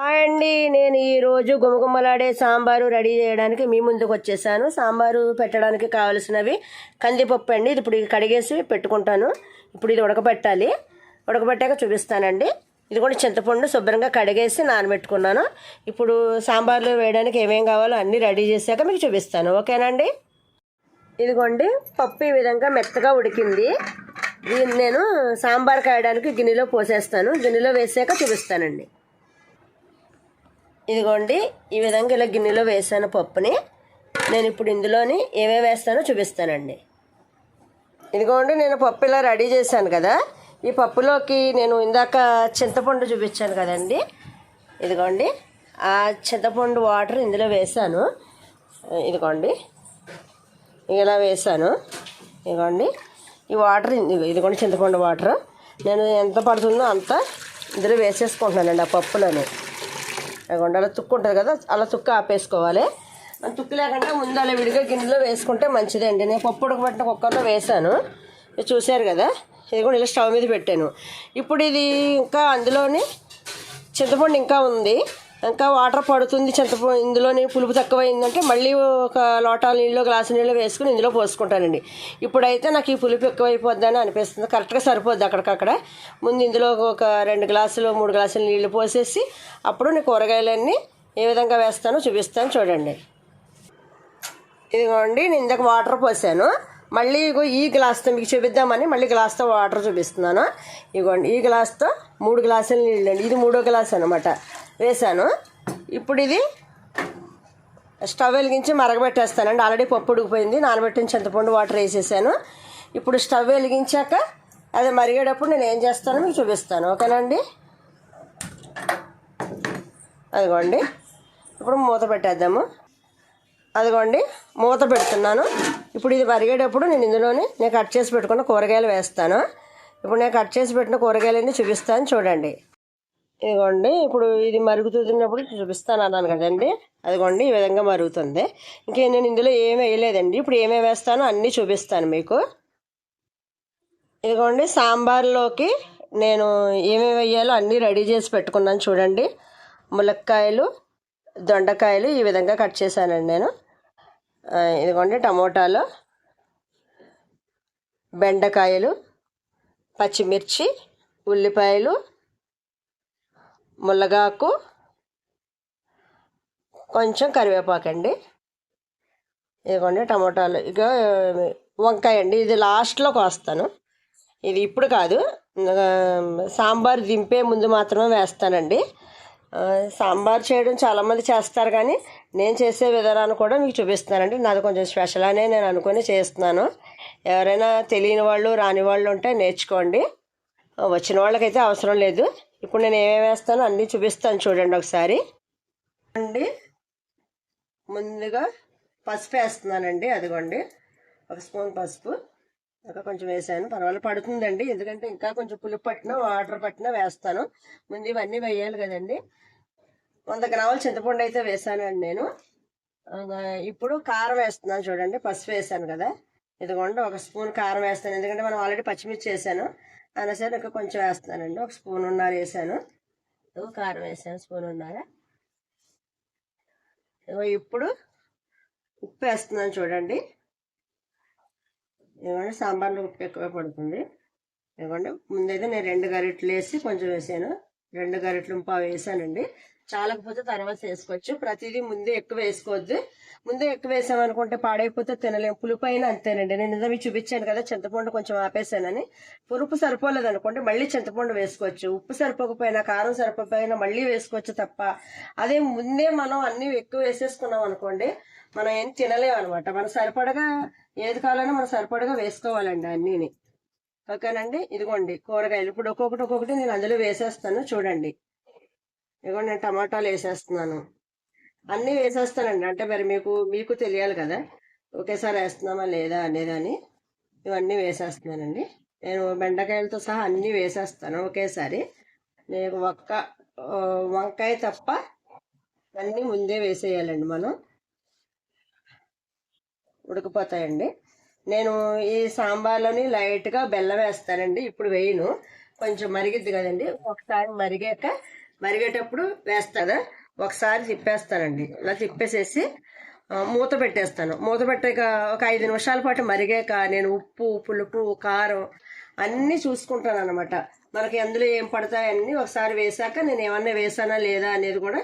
Hi అండి నేను ఈరోజు గుమగుమలాడే సాంబారు రెడీ చేయడానికి మీ ముందుకు వచ్చేసాను. సాంబారు పెట్టడానికి కావలసినవి కందిపప్పు అండి ఇది ఇప్పుడు కడిగేసి పెట్టుకుంటాను. ఇప్పుడు ఇది ఉడకబెట్టాలి. ఉడకబెట్టాక చూపిస్తానండి. ఇది కూడా చింతపండు శుభ్రంగా కడిగేసి నానబెట్టుకున్నాను. ఇప్పుడు సాంబార్లో వేయడానికి ఏమేం కావాలో అన్నీ రెడీ చేశాక మీకు చూపిస్తాను. ఓకేనండి? ఇదిగోండి పప్పు ఈ విధంగా మెత్తగా ఉడికింది. దీన్ని నేను సాంబార్ కాయడానికి గిన్నెలో పోసేస్తాను. గిన్నెలో వేసాక చూపిస్తానండి. ఇదిగోండి ఈ విధంగా ఇలా గిన్నెలో వేసాను పప్పుని. నేను ఇప్పుడు ఇందులోని ఏమేమి వేస్తానో చూపిస్తానండి. ఇదిగోండి నేను పప్పు ఇలా రెడీ చేశాను కదా. ఈ పప్పులోకి నేను ఇందాక చింతపండు చూపించాను కదండి. ఇదిగోండి ఆ చింతపండు వాటర్ ఇందులో వేసాను ఇదిగోండి ఇలా వేసాను ఇదిగోండి ఈ వాటర్ ఇది- ఇదిగోండి చింతపండు వాటర్. నేను ఎంత పడుతుందో అంత ఇందులో వేసేసుకుంటున్నానండి ఆ పప్పులోనే. ఇదిగోండి అలా తుక్కు ఉంటుంది కదా అలా తుక్కు ఆపేసుకోవాలి. తుక్కు లేకుండా ముందు అలా విడిగా గిన్నెలో వేసుకుంటే మంచిదండి. నేను పప్పు ఉడకబెట్టిన కుక్కర్లో వేసాను. చూశారు కదా? ఇది కూడా ఇలా స్టవ్ మీద పెట్టాను. ఇప్పుడు ఇది ఇంకా అందులోని చింతపండు ఇంకా ఉంది. ఇంకా వాటర్ పడుతుంది చింతపండు ఇందులోనే పులుపు తక్కువైందంటే మళ్ళీ ఒక లోటా నీళ్ళు గ్లాసు నీళ్ళు వేసుకుని ఇందులో పోసుకుంటానండి. ఇప్పుడైతే నాకు ఈ పులుపు ఎక్కువైపోద్దని అనిపిస్తుంది. కరెక్ట్గా సరిపోద్ది అక్కడికక్కడ. ముందు ఇందులో ఒక రెండు గ్లాసులు మూడు గ్లాసులు నీళ్ళు పోసేసి అప్పుడు నేను కూరగాయలన్నీ ఏ విధంగా వేస్తానో చూపిస్తాను చూడండి. ఇదిగోండి నేను ఇందాక వాటర్ పోసాను. మళ్ళీ ఇగో ఈ గ్లాస్తో మీకు చూపిద్దామని మళ్ళీ గ్లాస్తో వాటర్ చూపిస్తున్నాను. ఇగోండి ఈ గ్లాస్తో మూడు గ్లాసులు నీళ్ళు అండి. ఇది మూడో గ్లాస్ అనమాట వేసాను ఇప్పుడు ఇది స్టవ్ వెలిగించి మరగబెట్టేస్తానండి. ఆల్రెడీ పప్పు ఉడికిపోయింది. నానబెట్టిన చింతపండు వాటర్ వేసేసాను. ఇప్పుడు స్టవ్ వెలిగించాక అది మరిగేటప్పుడు నేను ఏం చేస్తానో మీకు చూపిస్తాను. ఓకేనండి? అదిగోండి. ఇప్పుడు మూత పెట్టేద్దాము. అదిగోండి. మూత పెడుతున్నాను. ఇప్పుడు ఇది మరిగేటప్పుడు నేను ఇందులోనే నేను కట్ చేసి పెట్టుకున్న కూరగాయలు వేస్తాను. ఇప్పుడు నేను కట్ చేసి పెట్టిన కూరగాయలన్నీ చూపిస్తాను. చూడండి. ఇదిగోండి ఇప్పుడు ఇది మరుగుతున్నప్పుడు చూపిస్తాను అన్నాను కదండి. అదిగోండి ఈ విధంగా మరుగుతుంది. ఇంకే నేను ఇందులో ఏమి వేయలేదండి. ఇప్పుడు ఏమేమి వేస్తానో అన్నీ చూపిస్తాను మీకు. ఇదిగోండి సాంబార్లోకి నేను ఏమేమి వేయాలో అన్నీ రెడీ చేసి పెట్టుకున్నాను చూడండి. ములక్కాయలు దొండకాయలు ఈ విధంగా కట్ చేశానండి నేను. ఇదిగోండి టమోటాలు బెండకాయలు పచ్చిమిర్చి ఉల్లిపాయలు ముల్లగాకు కొంచెం కరివేపాకండి. ఇదిగోండి టమోటాలు. ఇక వంకాయ అండి ఇది లాస్ట్లో కోస్తాను. ఇది ఇప్పుడు కాదు. సాంబార్ దింపే ముందు మాత్రమే వేస్తానండి. సాంబార్ చేయడం చాలామంది చేస్తారు కానీ నేను చేసే విధానాన్ని కూడా మీకు చూపిస్తున్నానండి. నాది కొంచెం స్పెషల్ అనే నేను అనుకొని చేస్తున్నాను. ఎవరైనా తెలియని వాళ్ళు రాని వాళ్ళు ఉంటే నేర్చుకోండి. వచ్చిన వాళ్ళకైతే అవసరం లేదు. ఇప్పుడు నేను ఏమేమి వేస్తానో అన్నీ చూపిస్తాను చూడండి ఒకసారి. అండి ముందుగా పసుపు వేస్తున్నానండి అదిగోండి. ఒక స్పూన్ పసుపు. ఇంకా కొంచెం వేసాను. పర్వాలేదు పడుతుందండి. ఎందుకంటే ఇంకా కొంచెం పులుపు పట్టినా వాటర్ పట్టినా వేస్తాను. ముందు ఇవన్నీ వేయాలి కదండి. వంద గ్రాముల చింతపండు అయితే వేసానండి నేను. ఇప్పుడు కారం వేస్తున్నాను చూడండి. పసుపు వేసాను కదా. ఇదిగోండి ఒక స్పూన్ కారం వేస్తాను. ఎందుకంటే మనం ఆల్రెడీ పచ్చిమిర్చి వేసాను. అలా సరే ఇంకా కొంచెం వేస్తున్నానండి ఒక స్పూన్ ఉన్నర వేసాను. కారం వేసాను స్పూన్ ఉన్నారా? ఇప్పుడు ఉప్పు వేస్తున్నాను చూడండి. ఇవ్వండి సాంబార్లో ఉప్పు ఎక్కువ పడుతుంది. ఇవ్వండి ముందైతే నేను రెండు గరిటెలు వేసి కొంచెం వేసాను. రెండు గరిటెలు పావు వేసానండి. చాలకపోతే తర్వాత వేసుకోవచ్చు. ప్రతిదీ ముందే ఎక్కువ వేసుకోవద్దు. ముందే ఎక్కువ వేసామనుకుంటే పాడైపోతే తినలేము పులుపు అయినా అంతేనండి. నేను ఇందా మీకు చూపించాను కదా చింతపండు కొంచెం ఆపేసానని. పులుపు సరిపోలేదు అనుకోండి మళ్ళీ చింతపండు వేసుకోవచ్చు. ఉప్పు సరిపోకపోయినా కారం సరిపోకపోయినా మళ్ళీ వేసుకోవచ్చు తప్ప. అదే ముందే మనం అన్ని ఎక్కువ వేసేసుకున్నాం అనుకోండి మనం ఏం తినలేము అనమాట మనం సరిపడగా ఏది కావాలన్నా మనం సరిపడగా వేసుకోవాలండి అన్నీని. ఓకేనండి? ఇదిగోండి కూరగాయలు. ఇప్పుడు ఒక్కొక్కటి ఒక్కొక్కటి నేను అందులో వేసేస్తాను. చూడండి. ఇదిగో నేను టమాటాలు వేసేస్తున్నాను. అన్నీ వేసేస్తానండి. అంటే మరి మీకు మీకు తెలియాలి కదా. ఒకేసారి వేస్తున్నామా లేదా అనేది అని ఇవన్నీ వేసేస్తున్నానండి. నేను బెండకాయలతో సహా అన్నీ వేసేస్తాను ఒకేసారి. నేను ఒక్క వంకాయ తప్ప అన్నీ ముందే వేసేయాలండి మనం. ఉడికిపోతాయండి. నేను ఈ సాంబార్లోని లైట్గా బెల్లం వేస్తానండి. ఇప్పుడు వేయను. కొంచెం మరిగిద్ది కదండి. ఒకసారి మరిగాక మరిగేటప్పుడు వేస్తాను ఒకసారి తిప్పేస్తానండి. ఇలా తిప్పేసేసి మూత పెట్టేస్తాను. మూత పెట్టాక ఒక ఐదు నిమిషాల పాటు మరిగాక నేను ఉప్పు పులుపు కారం అన్నీ చూసుకుంటాను అనమాట మనకి అందులో ఏం పడతాయన్నీ ఒకసారి వేసాక నేను ఏమన్నా వేసానా లేదా అనేది కూడా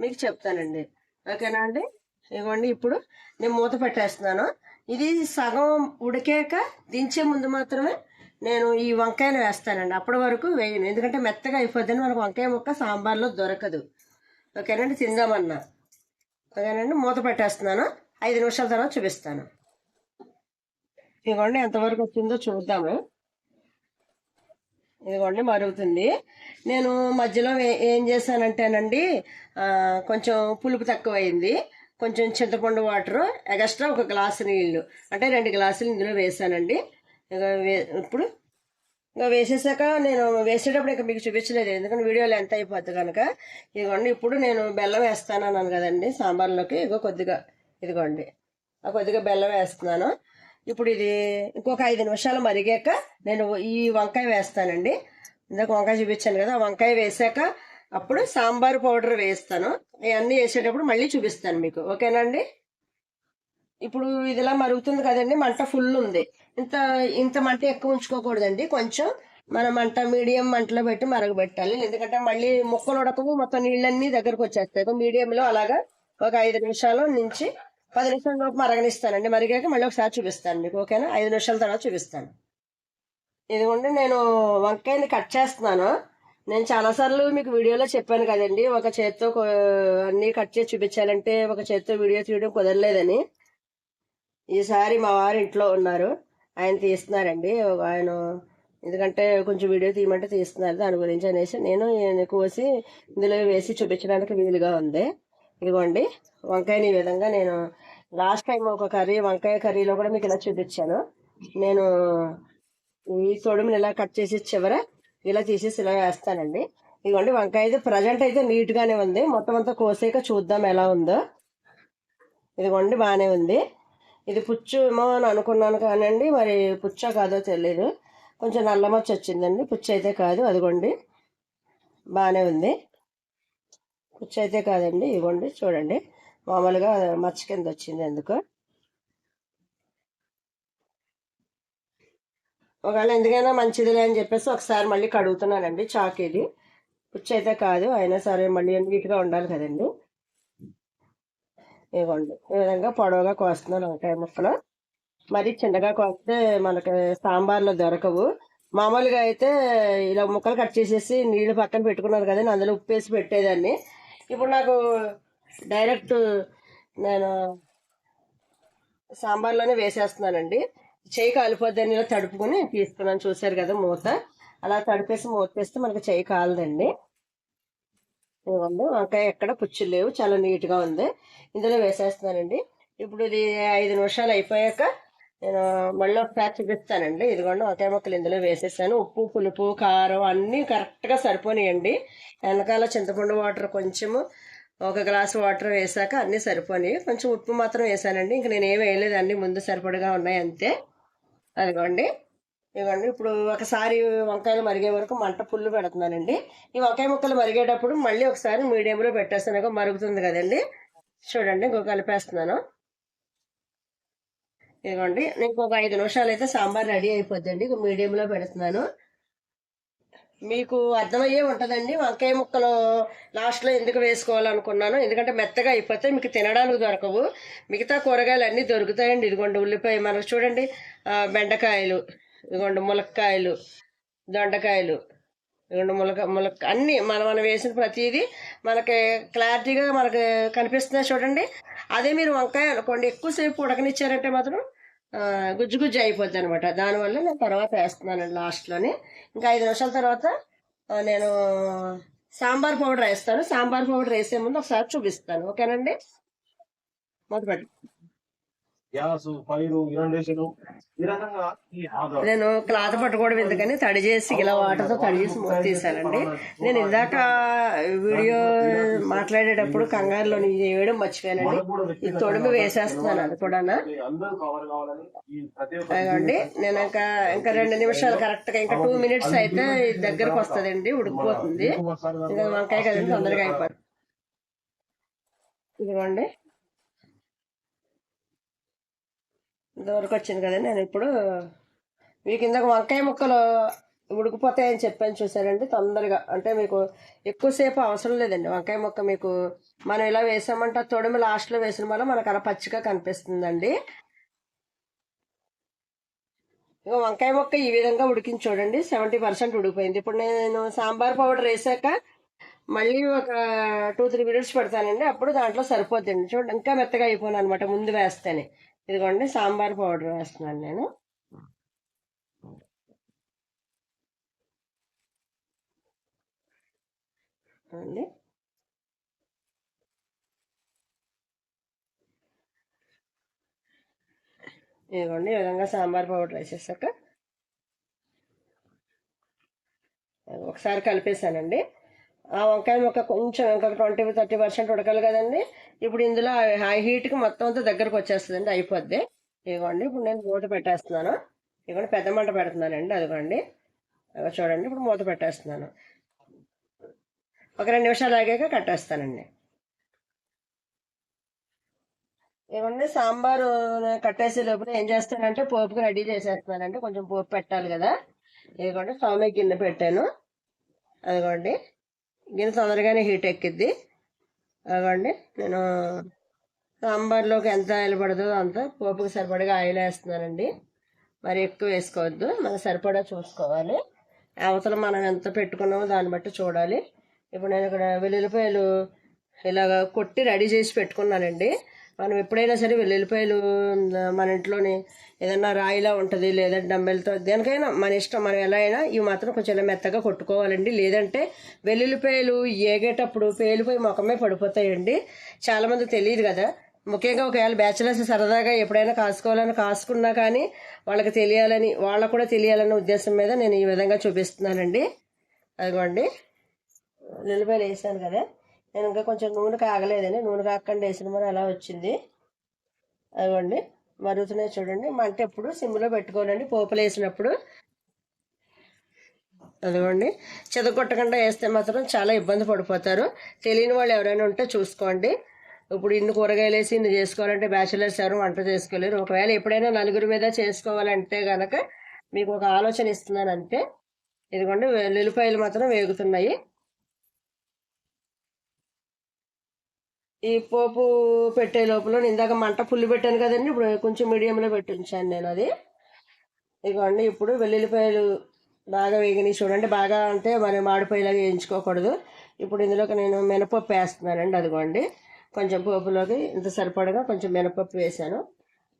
మీకు చెప్తానండి. ఓకేనా అండి? ఇవ్వండి ఇప్పుడు నేను మూత పెట్టేస్తున్నాను. ఇది సగం ఉడికాక దించే ముందు మాత్రమే నేను ఈ వంకాయను వేస్తానండి. అప్పటి వరకు వేయను. ఎందుకంటే మెత్తగా అయిపోద్దని మనకు వంకాయ ముక్క సాంబార్లో దొరకదు. ఓకేనండి? తిందామన్నా. ఓకేనండి? మూత పెట్టేస్తున్నాను. ఐదు నిమిషాల తర్వాత చూపిస్తాను. ఇదిగోండి ఎంతవరకు వచ్చిందో చూద్దాము. ఇదిగోండి మరుగుతుంది. నేను మధ్యలో ఏం చేశానంటేనండి కొంచెం పులుపు తక్కువైంది. కొంచెం చింతపండు వాటర్ ఎగస్ట్రా ఒక గ్లాసు నీళ్ళు అంటే రెండు గ్లాసులు ఇందులో వేసానండి ఇక వే- ఇప్పుడు ఇంకా వేసేసాక నేను వేసేటప్పుడు ఇంకా మీకు చూపించలేదు. ఎందుకంటే వీడియోలో ఎంత అయిపోద్ది కనుక. ఇదిగోండి ఇప్పుడు నేను బెల్లం వేస్తాను అన్నాను కదండి సాంబార్లోకి. ఇగో కొద్దిగా ఇదిగోండి. ఆ కొద్దిగా బెల్లం వేస్తున్నాను. ఇప్పుడు ఇది ఇంకొక ఐదు నిమిషాలు మరిగాక నేను ఈ వంకాయ వేస్తానండి. ఇందాక వంకాయ చూపించాను కదా ఆ వంకాయ వేసాక అప్పుడు సాంబార్ పౌడర్ వేస్తాను. ఇవన్నీ వేసేటప్పుడు మళ్ళీ చూపిస్తాను మీకు. ఓకేనండి ఇప్పుడు ఇదిలా మరుగుతుంది కదండి మంట ఫుల్ ఉంది. ఇంత ఇంత మంట ఎక్కువ ఉంచుకోకూడదండి. కొంచెం మన మంట మీడియం మంటలో పెట్టి మరగబెట్టాలి. ఎందుకంటే మళ్ళీ ముక్కలు ఉడకవు మొత్తం నీళ్ళన్నీ దగ్గరకు వచ్చేస్తాయి. మీడియంలో అలాగా ఒక ఐదు నిమిషాలు నుంచి పది నిమిషాల లోపు మరగనిస్తానండి. మరిగాక మళ్ళీ ఒకసారి చూపిస్తాను మీకు ఓకేనా? ఐదు నిమిషాల తర్వాత చూపిస్తాను. ఇదిగోండి నేను వంకాయని కట్ చేస్తున్నాను. నేను చాలాసార్లు మీకు వీడియోలో చెప్పాను కదండి ఒక చేత్తో అన్నీ కట్ చేసి చూపించాలంటే ఒక చేత్తో వీడియో తీయడం కుదరలేదని. ఈసారి మా వారు ఇంట్లో ఉన్నారు. ఆయన తీస్తున్నారండి. ఒక ఆయన ఎందుకంటే కొంచెం వీడియో తీయమంటే తీస్తున్నారు. దాని గురించి అనేసి నేను కోసి ఇందులో వేసి చూపించడానికి వీలుగా ఉంది. ఇదిగోండి. వంకాయని ఈ విధంగా నేను లాస్ట్ టైం ఒక కర్రీ వంకాయ కర్రీలో కూడా మీకు ఇలా చూపించాను. నేను ఈ తొడుముని ఇలా కట్ చేసి చివర ఇలా తీసేసి ఇలా వేస్తానండి. ఇదిగోండి. వంకాయ అయితే ప్రజెంట్ అయితే నీట్గానే ఉంది. మొత్తం అంతా కోసాక చూద్దాం ఎలా ఉందో. ఇదిగోండి. బాగానే ఉంది. ఇది పుచ్చు ఏమో అని అనుకున్నాను కానండి మరి పుచ్చ కాదో తెలియదు కొంచెం నల్ల మచ్చ వచ్చిందండి. పుచ్చు అయితే కాదు అదిగోండి. బాగానే ఉంది. పుచ్చు అయితే కాదండి ఇదిగోండి చూడండి. మామూలుగా మచ్చ కింద వచ్చింది ఎందుకు. ఒకవేళ ఎందుకైనా మంచిదిలే అని చెప్పేసి ఒకసారి మళ్ళీ కడుగుతున్నానండి చాక్ ఇది. పుచ్చు అయితే కాదు అయినా సరే మళ్ళీ నీట్గా ఉండాలి కదండి. ఇవ్వండి. ఈ విధంగా పొడవుగా కోస్తున్నాను వంకాయ ముక్కలు. మరి చిన్నగా కోస్తే మనకి సాంబార్లో దొరకవు. మామూలుగా అయితే ఇలా ముక్కలు కట్ చేసేసి నీళ్ళు పక్కన పెట్టుకున్నాను కదండి అందులో ఉప్పు వేసి పెట్టేదాన్ని. ఇప్పుడు నాకు డైరెక్ట్ నేను సాంబార్లోనే వేసేస్తున్నానండి. చేయి కాలిపోద్దని ఇలా తడుపుకొని తీసుకున్నాను. చూసారు కదా మూత. అలా తడిపేసి మూత వేస్తే మనకి చేయి కాలదండి. ఇదిగోండి వంకాయ ఎక్కడ పుచ్చులు లేవు. చాలా నీట్గా ఉంది. ఇందులో వేసేస్తున్నానండి. ఇప్పుడు ఇది ఐదు నిమిషాలు అయిపోయాక నేను మళ్ళీ ఒకసారి చూపిస్తానండి. ఇదిగోండి వంకాయ ముక్కలు ఇందులో వేసేసాను. ఉప్పు పులుపు కారం అన్నీ కరెక్ట్గా సరిపోనియండి. వెనకాల చింతపండు వాటర్ కొంచెము ఒక గ్లాస్ వాటర్ వేసాక అన్నీ సరిపోయి కొంచెం ఉప్పు మాత్రం వేసానండి. ఇంక నేను ఏం వేయలేదు. అన్నీ ముందు సరిపడగా ఉన్నాయి అంతే. అదిగోండి. ఇవ్వండి. ఇప్పుడు ఒకసారి వంకాయలు మరిగే వరకు మంట పుల్లు పెడుతున్నానండి. ఈ వంకాయ ముక్కలు మరిగేటప్పుడు మళ్ళీ ఒకసారి మీడియంలో పెట్టేస్తాను. మరుగుతుంది కదండి. చూడండి ఇంకో కలిపేస్తున్నాను. ఇదిగోండి ఇంకొక ఐదు నిమిషాలు అయితే సాంబార్ రెడీ అయిపోద్దండి. ఇంకో మీడియంలో పెడుతున్నాను. మీకు అర్థమయ్యే ఉంటుందండి వంకాయ ముక్కలు లాస్ట్లో ఎందుకు వేసుకోవాలనుకున్నాను. ఎందుకంటే మెత్తగా అయిపోతే మీకు తినడానికి దొరకవు. మిగతా కూరగాయలు అన్నీ దొరుకుతాయండి. ఇదిగోండి ఉల్లిపాయ మనకు చూడండి బెండకాయలు. ఇదిగోండి ములక్కాయలు దొండకాయలు ఇదిగోండి ములక ములక అన్నీ మనం మనం వేసిన ప్రతిదీ మనకి క్లారిటీగా మనకి కనిపిస్తున్నాయి చూడండి. అదే మీరు వంకాయ అనుకోండి ఎక్కువసేపు ఉడకనిచ్చారంటే మాత్రం గుజ్జు గుజ్జు అయిపోద్ది అనమాట దానివల్ల నేను తర్వాత వేస్తున్నానండి లాస్ట్లోని. ఇంకా ఐదు నిమిషాల తర్వాత నేను సాంబార్ పౌడర్ వేస్తాను. సాంబార్ పౌడర్ వేసే ముందు ఒకసారి చూపిస్తాను. ఓకేనండి? మొదలుపెట్టి. గ్యాస్ ఫైర్ ఇరండేషన్ ఈ రకంగా నేను క్లాత్ పట్టుకోవడం ఎందుకని తడి చేసి ఇలా వాటర్తో తడి చేసి మూత తీసానండి నేను ఇందాక వీడియో మాట్లాడేటప్పుడు కంగారులో నేను చేయడం మర్చిపోయానండి. ఈ తొడిమి వేసేస్తున్నాను అది కూడా అదండి నేను ఇంకా ఇంకా రెండు నిమిషాలు కరెక్ట్గా ఇంకా టూ మినిట్స్ అయితే దగ్గరకు వస్తుందండి ఉడికిపోతుంది. ఇంకా వంకాయ కదండి తొందరగా అయిపోతుంది ఇదిగోండి. ఇంతవరకు వచ్చింది కదండి నేను ఇప్పుడు మీకు ఇందాక వంకాయ ముక్కలు ఉడికిపోతాయని చెప్పాను చూసారండి తొందరగా. అంటే మీకు ఎక్కువసేపు అవసరం లేదండి. వంకాయ ముక్క మీకు మనం ఇలా వేసామంటే ఆ తొడిమి లాస్ట్లో వేసిన వల్ల మనకు అలా పచ్చిగా కనిపిస్తుందండి. ఇక వంకాయ ముక్క ఈ విధంగా ఉడికించి చూడండి సెవెంటీ పర్సెంట్ ఉడికిపోయింది. ఇప్పుడు నేను సాంబార్ పౌడర్ వేసాక మళ్ళీ ఒక టూ త్రీ మినిట్స్ పెడతానండి. అప్పుడు దాంట్లో సరిపోద్దండి చూడండి ఇంకా మెత్తగా అయిపోను అనమాట ముందు వేస్తేనే. ఇదిగోండి సాంబార్ పౌడర్ వేస్తున్నాను నేను. అండి ఇదిగోండి ఈ విధంగా సాంబార్ పౌడర్ వేసేసాక. ఒకసారి కలిపేసానండి. ఆ వంకాయ ముక్క కొంచెం ఇంకొక ట్వంటీ థర్టీ పర్సెంట్ ఉడకాలి కదండి. ఇప్పుడు ఇందులో హై హీట్కి మొత్తం అంతా దగ్గరకు వచ్చేస్తుందండి అయిపోద్ది. ఇదిగోండి ఇప్పుడు నేను మూత పెట్టేస్తున్నాను. ఇదిగోండి పెద్ద మంట పెడుతున్నానండి అదిగోండి. అదిగో చూడండి ఇప్పుడు మూత పెట్టేస్తున్నాను. ఒక రెండు నిమిషాలు ఆగాక కట్టేస్తానండి. ఏమండి సాంబారు నేను కట్టేసే లోపల ఏం చేస్తానంటే పోపుకి రెడీ చేసేస్తున్నానండి. కొంచెం పోపు పెట్టాలి కదా. ఇదిగోండి స్వామి గిన్నె పెట్టాను. అదిగోండి. గిన్నె తొందరగానే హీట్ ఎక్కిద్ది. అవ్వండి నేను సాంబార్లోకి ఎంత ఆయిల్ పడుతుందో అంత పోపుకి సరిపడగా ఆయిల్ వేస్తున్నానండి. మరి ఎక్కువ వేసుకోవద్దు మనం సరిపడా చూసుకోవాలి. అవతల మనం ఎంత పెట్టుకున్నామో దాన్ని బట్టి చూడాలి. ఇప్పుడు నేను ఇక్కడ వెల్లుల్లిపాయలు ఇలాగ కొట్టి రెడీ చేసి పెట్టుకున్నానండి. మనం ఎప్పుడైనా సరే వెల్లుల్లిపాయలు మన ఇంట్లోనే ఏదన్నా రాయిలా ఉంటుంది లేదంటే డమ్మెలతో దేనికైనా మన ఇష్టం మనం ఎలా అయినా ఇవి మాత్రం కొంచెం మెత్తగా కొట్టుకోవాలండి. లేదంటే వెల్లుల్లిపాయలు ఏగేటప్పుడు పేలిపోయి ముఖమే పడిపోతాయండి. చాలామంది తెలియదు కదా. ముఖ్యంగా ఒకవేళ బ్యాచిలర్స్ సరదాగా ఎప్పుడైనా కాసుకోవాలని కాసుకున్నా కానీ వాళ్ళకి తెలియాలని వాళ్ళకు కూడా తెలియాలనే ఉద్దేశం మీద నేను ఈ విధంగా చూపిస్తున్నానండి. అదిగోండి. వెల్లుల్లిపాయలు వేసాను కదా. నేను ఇంకా కొంచెం నూనె కాగలేదండి. నూనె కాకుండా వేసిన మరి అలా వచ్చింది. అదిగోండి మరుగుతున్నాయి చూడండి. మంట ఎప్పుడు సిమ్లో పెట్టుకోవాలండి పోపులు వేసినప్పుడు. అదిగోండి చెదగొట్టకుండా వేస్తే మాత్రం చాలా ఇబ్బంది పడిపోతారు. తెలియని వాళ్ళు ఎవరైనా ఉంటే చూసుకోండి. ఇప్పుడు ఇన్ని కూరగాయలు వేసి ఇన్ని చేసుకోవాలంటే బ్యాచిలర్స్ ఎవరు వంట చేసుకోలేరు. ఒకవేళ ఎప్పుడైనా నలుగురి మీద చేసుకోవాలంటే కనుక మీకు ఒక ఆలోచన ఇస్తున్నాను అంతే ఇదిగోండి వెల్లుల్లిపాయలు మాత్రం వేగుతున్నాయి. ఈ పోపు పెట్టే లోపల నేను ఇందాక మంట పుల్లి పెట్టాను కదండి ఇప్పుడు కొంచెం మీడియంలో పెట్టి ఉంచాను నేను అది. ఇదిగోండి ఇప్పుడు వెల్లుల్లిపాయలు బాగా వేగినాయి చూడండి బాగా అంటే మరి మాడిపోయేలాగా వేయించుకోకూడదు. ఇప్పుడు ఇందులోకి నేను మినపప్పు వేస్తున్నానండి అదిగోండి. కొంచెం పోపులోకి ఇంత సరిపడగా కొంచెం మినపప్పు వేసాను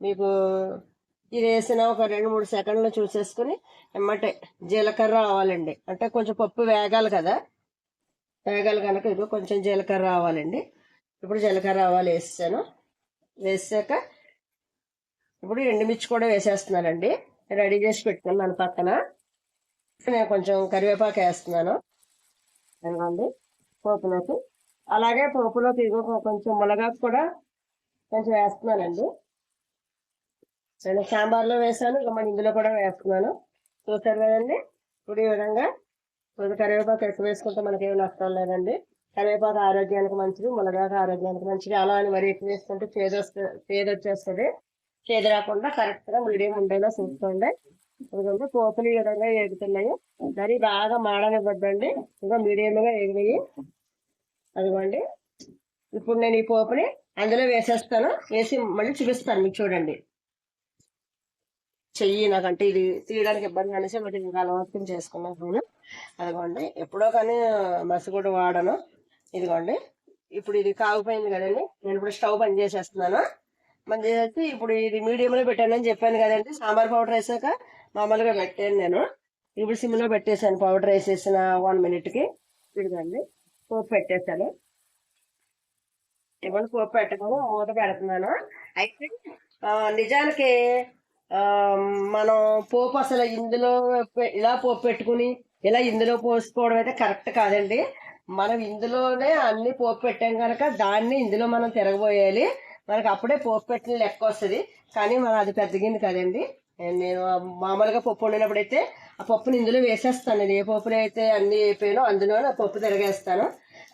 మీకు ఇది వేసిన ఒక రెండు మూడు సెకండ్లు చూసేసుకుని ఎమ్మటే జీలకర్ర రావాలండి. అంటే కొంచెం పప్పు వేగాలి కదా. వేగాలి కనుక ఇదిగో కొంచెం జీలకర్ర రావాలండి. ఇప్పుడు జీలకర్ర ఆవాలు వేసాను వేసాక ఇప్పుడు ఎండుమిర్చి కూడా వేసేస్తున్నానండి. రెడీ చేసి పెట్టుకున్నాను పక్కన. నేను కొంచెం కరివేపాకు వేస్తున్నాను. అండి పోపులోకి. అలాగే పోపులోకి కొంచెం మునగాకు కూడా కొంచెం వేస్తున్నానండి. నేను సాంబార్లో వేసాను మన ఇందులో కూడా వేస్తున్నాను. చూసారు కదండి? ఇప్పుడు ఈ విధంగా కొద్దిగా కరివేపాకు ఎక్కువ వేసుకుంటే మనకి నష్టం లేదండి. కరివేపాకు ఆరోగ్యానికి మంచిది మునగాకు ఆరోగ్యానికి మంచిది. అలా అని మరి ఎక్కువ వేసుకుంటే పేద వస్తుంది వచ్చేస్తుంది. పేద రాకుండా కరెక్ట్గా మీడియం ఉండేలా చూసుకోండి. ఎందుకంటే పోపులు ఈ విధంగా ఎగుతున్నాయి మరి బాగా మాడనివ్వద్దండి. ఇంకా మీడియంగా ఎగినాయి అదిగోండి ఇప్పుడు నేను ఈ పోపుని అందులో వేసేస్తాను. వేసి మళ్ళీ చూపిస్తాను మీకు చూడండి. చెయ్యి నాకంటే ఇది తీయడానికి ఇబ్బంది అనేసి బట్ ఇంకా అలవాటు చేసుకున్నాను. నేను అదిగోండి ఎప్పుడో కానీ మసిగుడు వాడను. ఇదిగోండి. ఇప్పుడు ఇది కాగిపోయింది కదండి. నేను ఇప్పుడు స్టవ్ బంద్ చేసేస్తున్నాను. బంద్ చేసేసి ఇప్పుడు ఇది మీడియంలో పెట్టానని చెప్పాను కదండి. సాంబార్ పౌడర్ వేసాక మామూలుగా పెట్టాను నేను. ఇప్పుడు సిమ్లో పెట్టేశాను. పౌడర్ వేసేసిన వన్ మినిట్కి. ఇదిగోండి. పోపు పెట్టేశాను. ఇవ్వండి పోపు పెట్టకుండా మూత పెడుతున్నాను. అయితే నిజానికి మనం పోపు అసలు ఇందులో ఇలా పోపు పెట్టుకుని ఇలా ఇందులో పోసుకోవడం అయితే కరెక్ట్ కాదండి. మనం ఇందులోనే అన్ని పోపు పెట్టాం కనుక దాన్ని ఇందులో మనం తిరగబోయాలి మనకు అప్పుడే పోపు పెట్టిన లెక్క వస్తుంది. కానీ మన అది పెద్ద గిన్నె కదండి. నేను మామూలుగా పప్పు వండినప్పుడైతే ఆ పప్పుని ఇందులో వేసేస్తాను. నేను ఏ పప్పులు అయితే అన్ని అయిపోయానో అందులోనే ఆ పప్పు తిరగేస్తాను.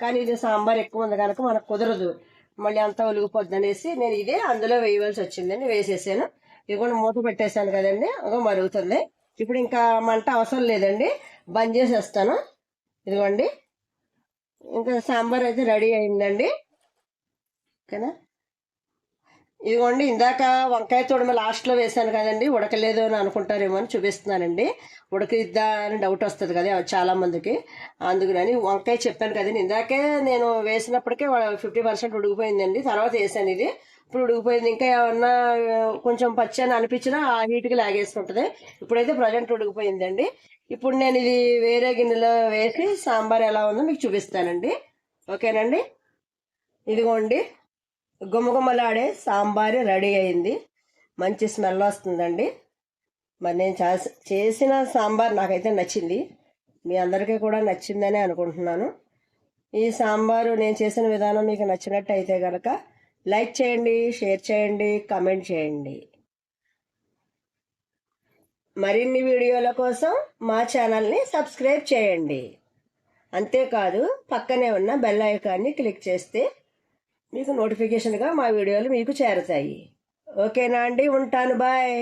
కానీ ఇది సాంబార్ ఎక్కువ ఉంది కనుక మనకు కుదరదు. మళ్ళీ అంతా ఒలిగిపోద్ది అనేసి నేను ఇదే అందులో వేయవలసి వచ్చిందండి వేసేసాను. ఇది కూడా మూత పెట్టేశాను కదండి. ఒక మరుగుతుంది. ఇప్పుడు ఇంకా మంట అవసరం లేదండి. బంద్ చేసేస్తాను. ఇదిగోండి. ఇంకా సాంబార్ అయితే రెడీ అయిందండి. ఓకేనా? ఇదిగోండి ఇందాక వంకాయ తోడమ లాస్ట్లో వేసాను కదండి ఉడకలేదు అని అనుకుంటారేమో అని చూపిస్తున్నానండి. ఉడకిద్దా అని డౌట్ వస్తుంది కదా చాలా మందికి అందుకని వంకాయ చెప్పాను కదండి ఇందాకే నేను వేసినప్పటికే ఫిఫ్టీ పర్సెంట్ ఉడికిపోయిందండి తర్వాత వేసాను ఇది. ఇప్పుడు ఉడికిపోయింది ఇంకా ఏమన్నా కొంచెం పచ్చని అనిపించినా ఆ హీట్కి లాగేసుకుంటుంది. ఇప్పుడైతే ప్రజెంట్ ఉడికిపోయిందండి. ఇప్పుడు నేను ఇది వేరే గిన్నెలో వేసి సాంబార్ ఎలా ఉందో మీకు చూపిస్తానండి. ఓకేనండి? ఇదిగోండి. గుమగుమలాడే సాంబార్ రెడీ అయింది. మంచి స్మెల్ వస్తుందండి. మరి నేను చేసి చేసిన సాంబార్ నాకైతే నచ్చింది. మీ అందరికీ కూడా నచ్చిందనే అనుకుంటున్నాను. ఈ సాంబారు నేను చేసిన విధానం మీకు నచ్చినట్టయితే కనుక లైక్ చేయండి షేర్ చేయండి కమెంట్ చేయండి. మరిన్ని వీడియోల కోసం మా ఛానల్ని సబ్స్క్రైబ్ చేయండి. అంతేకాదు పక్కనే ఉన్న బెల్ ఐకాన్ని క్లిక్ చేస్తే మీకు నోటిఫికేషన్గా మా వీడియోలు మీకు చేరుతాయి. ఓకేనా అండి? ఉంటాను. బాయ్.